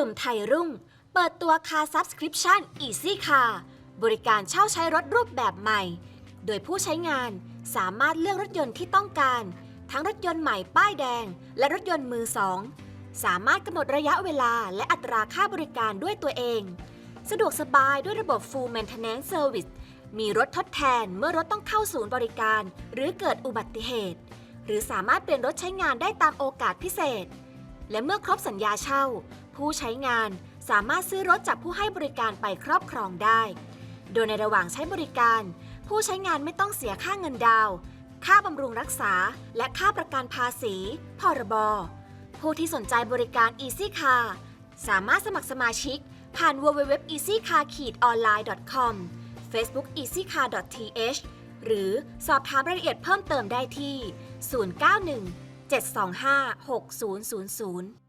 ลุ่มไทยรุ่ง เปิดตัว Car Subscription Easy Car บริการเช่าใช้รถรูปแบบใหม่ โดยผู้ใช้งานสามารถเลือกรถยนต์ที่ต้องการ ทั้งรถยนต์ใหม่ป้ายแดง และรถยนต์มือสอง สามารถกำหนดระยะเวลาและอัตราค่าบริการด้วยตัวเอง สะดวกสบายด้วยระบบ Full Maintenance Service มีรถทดแทนเมื่อรถต้องเข้าศูนย์บริการ หรือเกิดอุบัติเหตุ หรือสามารถเปลี่ยนรถใช้งานได้ตามโอกาสพิเศษ และเมื่อครบสัญญาเช่า ผู้ใช้งานสามารถซื้อรถจากผู้ให้บริการไปครอบครองได้ โดยในระหว่างใช้บริการ ผู้ใช้งานไม่ต้องเสียค่าเงินดาว ค่าบำรุงรักษา และค่าประกันภาษีพรบ ผู้ที่สนใจบริการ Easy Car สามารถสมัครสมาชิก ผ่าน www.easycar-online.com Facebook easycar.th หรือสอบถามรายละเอียดเพิ่มเติมได้ที่ 091 725 6000